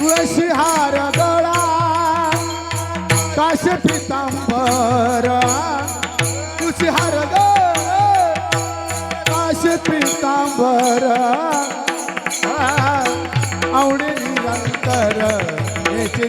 तुळशी हार गळा काश पितांबर तुळशी हार काश पितांबर आवडे निरंतर याची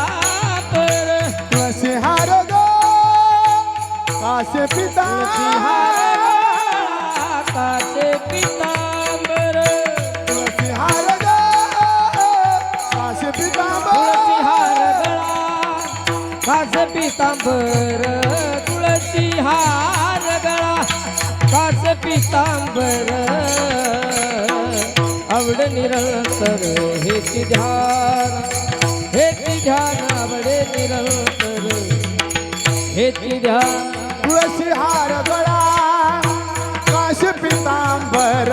से पिता। काशे पिताम्बर तुलसीहार से पिताम्बर से पिताम्बर तुलसीहार गड़ा पिताम्बर निरंतर हे ध्यान हे ध्यान आवडे निरंतर हे ध्यान। शिहार बड़ा काश पीताम्बर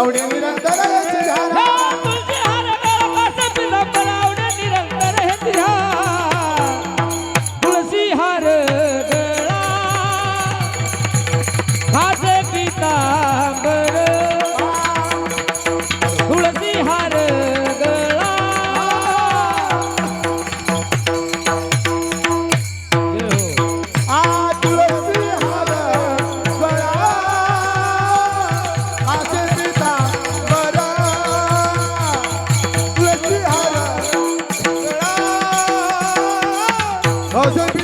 आवडे Joseph